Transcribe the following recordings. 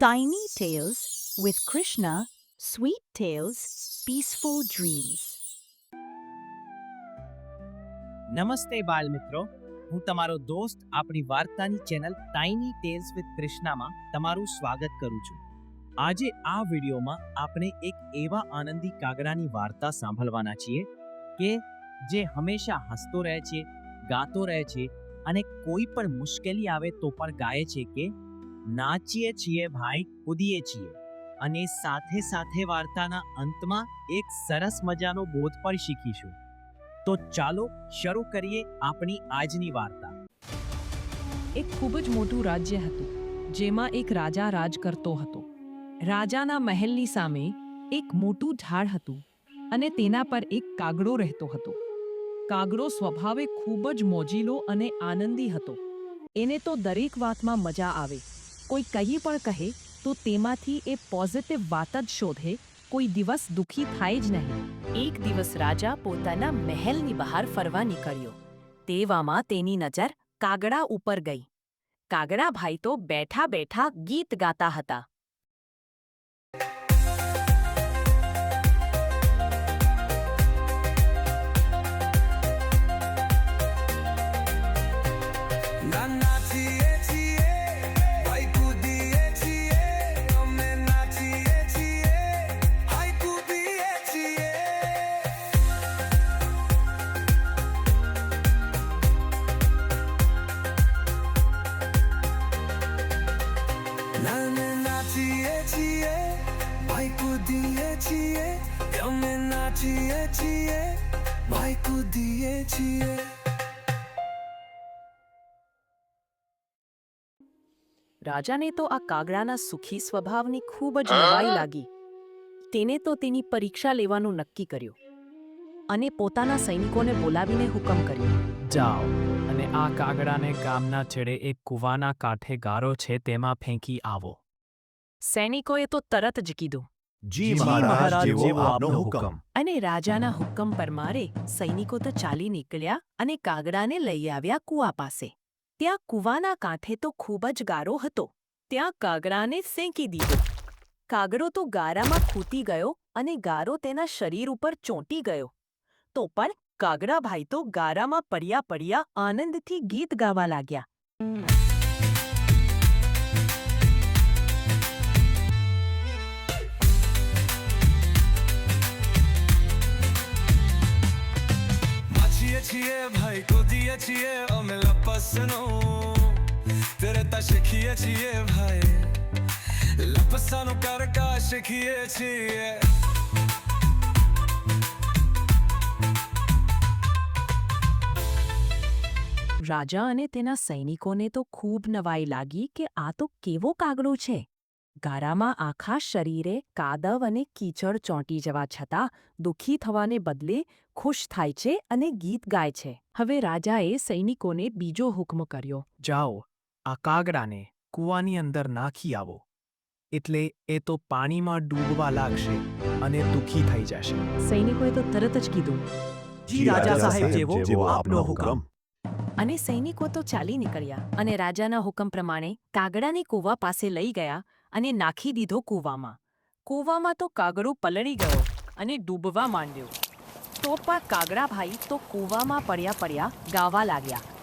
Tiny Tales with Krishna, Sweet Tales, Peaceful Dreams. નમસ્તે બાળ મિત્રો હું તમારો દોસ્ત આપણી વાર્તાની ચેનલ ટાઈની ટેલ્સ વિથ કૃષ્ણામાં તમારું સ્વાગત કરું છું આજે આ વિડીયોમાં આપણે એક એવા આનંદી કાગડાની વાર્તા સાંભળવાના છીએ કે જે હંમેશા હસતો રહે છે ગાતો રહે છે અને કોઈ પણ મુશ્કેલી આવે તો પણ ગાય છે કે નાચીએ છીએ ભાઈ, કૂદીએ છીએ. અને સાથે સાથે વાર્તાના અંતમાં એક સરસ મજાનો બોધ પણ શીખીશું. તો ચાલો શરૂ કરીએ આપણી આજની વાર્તા. એક ખૂબ જ મોટું રાજ્ય હતું, જેમાં એક રાજા રાજ કરતો હતો. રાજાના મહેલની સામે એક મોટું ઝાડ હતું અને તેના પર એક કાગડો રહેતો હતો. કાગડો સ્વભાવે ખૂબ જ મોજીલો અને આનંદી હતો. એને તો દરેક વાતમાં મજા આવે. કોઈ કંઈ પણ કહે, તો તેમાંથી એ પોઝિટિવ વાત જ શોધે, કોઈ દિવસ દુઃખી થાય જ નહીં. એક દિવસ રાજા પોતાના મહેલની બહાર ફરવા નીકળ્યો. તેવામાં તેની નજર કાગડા ઉપર ગઈ. કાગડા ભાઈ તો બેઠા બેઠા ગીત ગાતા હતા. નાને નાચીએ છીએ ભાઈ કૂદીએ છીએ અમે નાચીએ છીએ ભાઈ કૂદીએ છીએ રાજાને તો આ કાગડાના સુખી સ્વભાવની ખૂબ જ નવાઈ લાગી. તેને તો તેની પરીક્ષા લેવાનું નક્કી કર્યું અને પોતાના સૈનિકોને બોલાવીને હુકમ કર્યો. જાઓ. આ કાગડાને ગામના છેડે એક કૂવાના કાંઠે ગારો છે તેમાં ફેંકી આવો. સૈનિકોએ તો તરત જ કીધું જી મહારાજ જેવો આપનો હુકમ. અને રાજાના હુકમ પરમારે સૈનિકો તો ચાલી નીકળ્યા અને કાગડાને લઈ આવ્યા કૂવા પાસે. ત્યાં કૂવાના કાંઠે તો ખૂબ જ ગારો હતો. ત્યાં કાગડાને સેંકી દીધો. કાગડો તો ગારામાં ખૂતી ગયો અને ગારો તેના શરીર ઉપર ચોંટી ગયો. તો પણ કાગડાભાઈ તો ગારામાં પડ્યા પડ્યા આનંદથી ગીત ગાવા લાગ્યા. નાચીએ છીએ ભાઈ કૂદીએ છીએ અમે લપસનો. તરતા શીખીએ છીએ ભાઈ. લપસાનું કરકા શીખીએ છીએ. રાજા અને તેના સૈનિકોને તો ખૂબ નવાઈ લાગી કે આ તો કેવો કાગડો છે. ગારામાં આખા શરીરે કાદવ અને કીચડ ચોંટી જવા છતાં દુઃખી થવાને બદલે ખુશ થાય છે અને ગીત ગાય છે. હવે રાજાએ સૈનિકોને બીજો હુકમ કર્યો. જાઓ આ કાગડાને કૂવાની અંદર નાખી આવો. એટલે એ તો પાણીમાં ડૂબવા લાગશે અને દુઃખી થઈ જશે. સૈનિકોએ તો તરત જ કીધું. જી રાજા સાહેબ જેવો આપનો હુકમ. અને સૈનિકો તો ચાલી નીકળ્યા અને રાજાના હુકમ પ્રમાણે કાગડાને કૂવા પાસે લઈ ગયા અને નાખી દીધો કૂવામાં. કૂવામાં તો કાગડો પલળી ગયો અને ડૂબવા માંડ્યો. તો પણ કાગડાભાઈ તો કૂવામાં પડ્યા પડ્યા ગાવા લાગ્યા.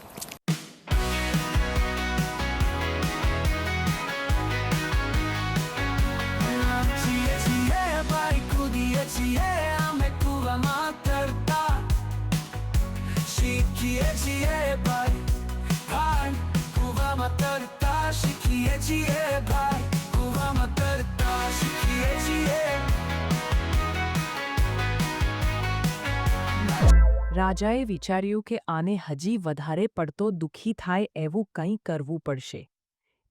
રાજાએ વિચાર્યું કે આને હજી વધારે પડતો દુઃખી થાય એવું કંઈ કરવું પડશે.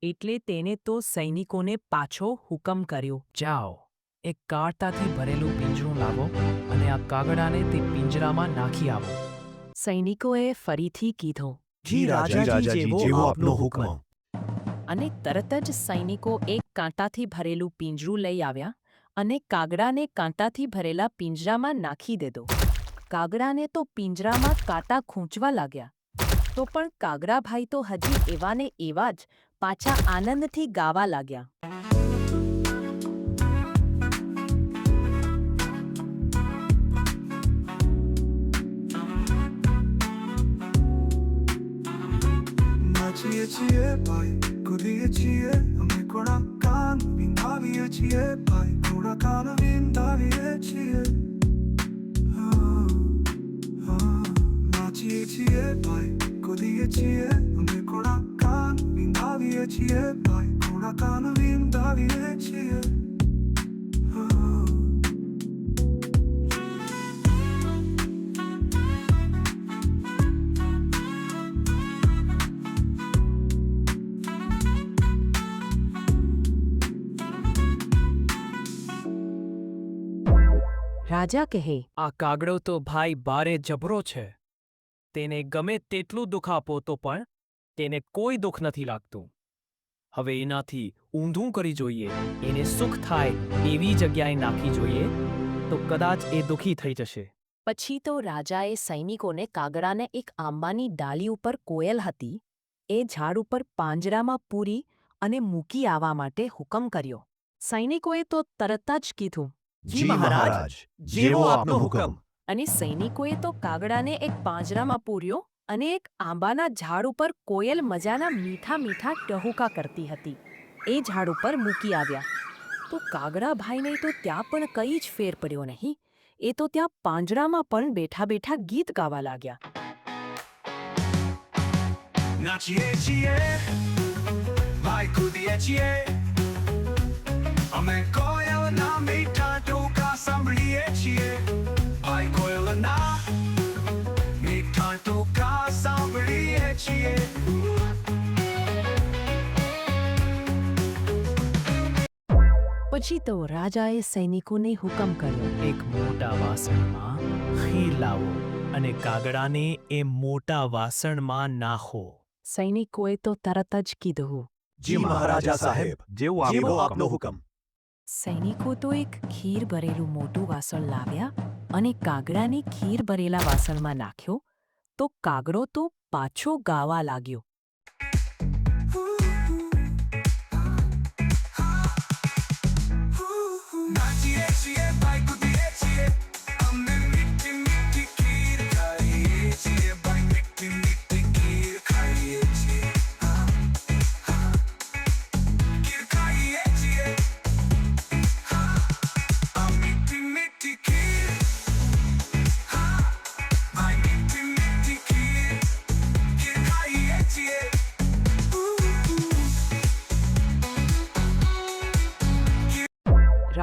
એટલે તેને તો સૈનિકોને પાછો હુકમ કર્યો. જાઓ એક કાળતાથી ભરેલું પિંજરું લાવો અને આ કાગડાને તે પિંજરામાં નાખી આવો. સૈનિકોએ ફરીથી કીધું જી રાજાજી જેવો આપનો હુકમ. અને તરત જ સૈનિકો એક કાંટાથી ભરેલું પિંજરું લઈ આવ્યા અને કાગડાને કાંટાથી ભરેલા પિંજરામાં નાખી દીધો. કાગડાને તો પિંજરામાં કાંટા ખૂંચવા લાગ્યા. તો પણ કાગડાભાઈ તો હજી એવાને એવા જ પાછા આનંદથી ગાવા લાગ્યા. છીએ છીએ ભાઈ, કુદીએ છીએ. અમે કોડા છીએ ભાઈ કોડા કાન છીએ. નાચીએ છીએ ભાઈ કૂદીએ છીએ અમે કોડા કાન વિંધાવીએ છીએ ભાઈ કોડા કાન વિંધાવીએ છીએ. રાજા કહે આ કાગડો તો ભાઈ બારે જબરો છે તેને ગમે તેટલું દુઃખ આપો તો પણ તેને કોઈ દુઃખ નથી લાગતું. હવે એનાથી ઊંધું કરી જોઈએ એને સુખ થાય એવી જગ્યાએ નાખી જોઈએ તો કદાચ એ દુઃખી થઈ જશે. પછી તો રાજાએ સૈનિકોને કાગડાને એક આંબાની ડાલી ઉપર કોયલ હતી એ ઝાડ ઉપર પાંજરામાં પૂરી અને મૂકી આવવા માટે હુકમ કર્યો. સૈનિકોએ તો તરત જ કીધું જી મહારાજ જેવો આપનો હુકમ. અને સૈનિકોએ તો કાગડાને એક પાંજરામાં પૂર્યો અને એક આંબાના ઝાડ ઉપર કોયલ મજાના મીઠા મીઠા ટહુકા કરતી હતી. એ ઝાડ ઉપર મૂકી આવ્યા. તો કાગડા ભાઈને તો ત્યાં પણ કંઈ જ ફેર પડ્યો નહીં. એ તો ત્યાં પાંજરામાં પણ બેઠા બેઠા ગીત ગાવા લાગ્યા. નાચીએ છીએ, ભાઈ કૂદીએ છીએ. અમે પછી તો રાજાએ સૈનિકોને હુકમ કર્યો. એક મોટા વાસણમાં ખીર લાવો અને કાગડાને એ મોટા વાસણમાં નાખો. સૈનિકોએ તો તરત જ કીધું જી મહારાજા સાહેબ જેવો જેવો આપનો હુકમ. સૈનિકો તો એક ખીર ભરેલું મોટું વાસણ લાવ્યા અને કાગડાને ખીર ભરેલા વાસણમાં નાખ્યો તો કાગડો તો પાછો ગાવા લાગ્યો.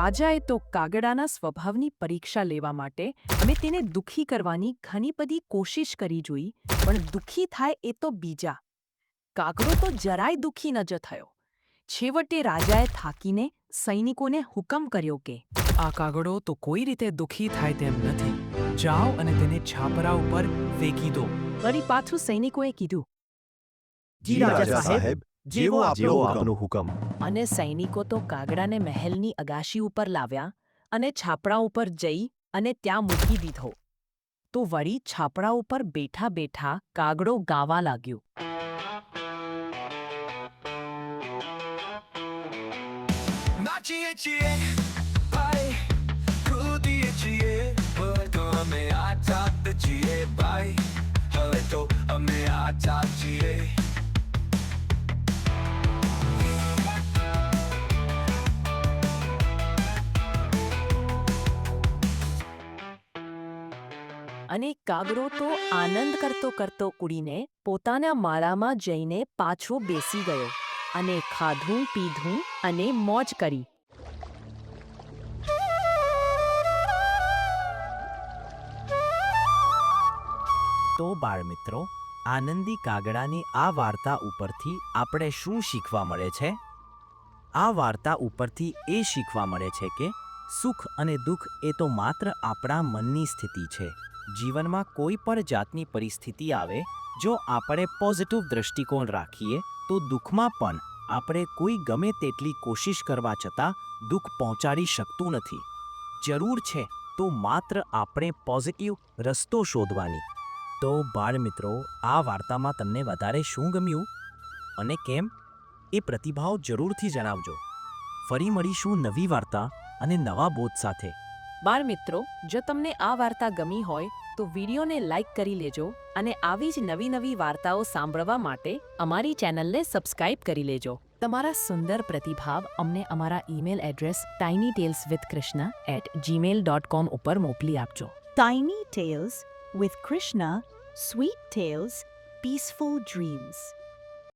રાજાએ તો કાગડાના સ્વભાવની પરીક્ષા લેવા માટે અને તેને દુઃખી કરવાની ઘણી બધી કોશિશ કરી જોઈ પણ દુઃખી થાય એ તો બીજા. કાગડો તો જરાય દુઃખી ન જ થયો. છેવટે રાજાએ થાકીને સૈનિકોને હુકમ કર્યો કે આ કાગડો તો કોઈ રીતે દુઃખી થાય તેમ નથી. જાઓ અને તેને છાપરા ઉપર ફેંકી દો. વળી પાછું સૈનિકોએ કીધું જી રાજા સાહેબ. જેવો આપનો હુકમ. અને સૈનિકો તો કાગડાને મહેલની અગાશી ઉપર લાવ્યા અને છાપરા ઉપર જઈ અને ત્યાં મૂકી દીધો. તો વળી છાપરા ઉપર બેઠા બેઠા કાગડો ગાવા લાગ્યો. નાચીએ છીએ ભાઈ કૂદીએ છીએ તો અમે આઝાદ છીએ ભાઈ. હવે તો અમે આઝાદ છીએ. અને કાગડો તો આનંદ કરતો કરતો ઉડીને પોતાના માળામાં જઈને પાછો બેસી ગયો અને ખાધું, પીધું અને મોજ કરી. તો બાળમિત્રો, આનંદી કાગડાની આ વાર્તા ઉપરથી આપણે શું શીખવા મળે છે? આ વાર્તા ઉપરથી એ શીખવા મળે છે કે સુખ અને દુઃખ એ તો માત્ર આપણા મનની સ્થિતિ છે. જીવનમાં કોઈ પણ જાતની પરિસ્થિતિ આવે, જો આપણે પોઝિટિવ દૃષ્ટિકોણ રાખીએ, તો દુઃખમાં પણ આપણે કોઈ ગમે તેટલી કોશિશ કરવા છતાં દુઃખ પહોંચાડી શકતું નથી. જરૂર છે તો માત્ર આપણે પોઝિટિવ રસ્તો શોધવાની. તો બાળ મિત્રો આ વાર્તામાં તમને વધારે શું ગમ્યું? અને કેમ? એ પ્રતિભાવ જરૂરથી જણાવજો. ફરી મળીશું નવી વાર્તા અને નવા બોધ સાથે. બાળ મિત્રો જો તમને આ વાર્તા ગમી હોય તો વિડીયોને લાઇક કરી લેજો અને આવી જ નવી નવી વાર્તાઓ સાંભળવા માટે અમારી ચેનલને સબસ્ક્રાઇબ કરી લેજો તમારા સુંદર પ્રતિભાવ અમને અમારા email address tiny tales with Krishna at Gmail dot com ઉપર મોકલી આપજો tiny tales with Krishna sweet tales peaceful Dreams.